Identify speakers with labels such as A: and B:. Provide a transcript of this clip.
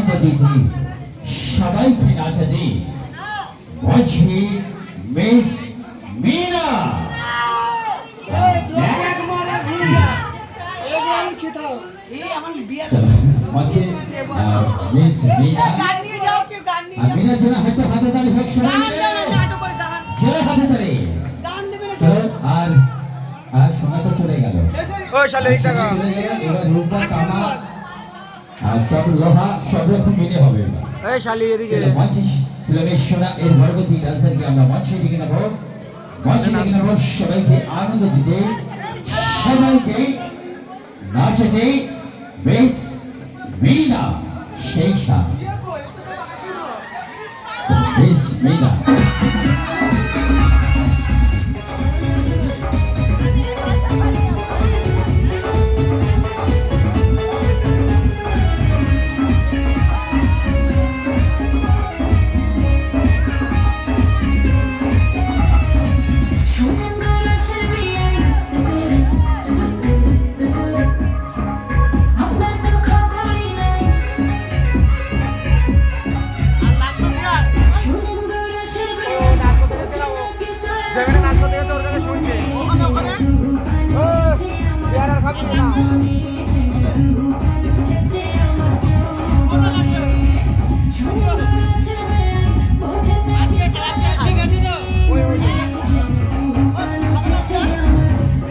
A: আনন্দ দিতে সবাইকে নাচাতে বলছি মিস মিনা। মিনা।
B: গান গান
A: জন্য হাতে হাতে তালি হোক সবাই
B: গান
A: মিলে।
B: দাও না নাটক করে গান
A: জোরে হাতে
B: গান
A: চলো আর আর সময় তো চলে গেল।
C: ওই শালে এই টাকা
A: চলে গেল, এবার রূপা তামা আর সব লোহা সব রকম মিলে হবে।
C: এই শালি এদিকে।
A: মঞ্চে সিলেবেশ্বরা এর পরবর্তী ডান্সারকে আমরা মঞ্চে ডেকে নেব। মঞ্চে ডেকে নেব সবাইকে আনন্দ দিতে। সবাইকে নাচতে বেশ মিনা সেই সাথ বেশ মিনা।
C: নাচ করতে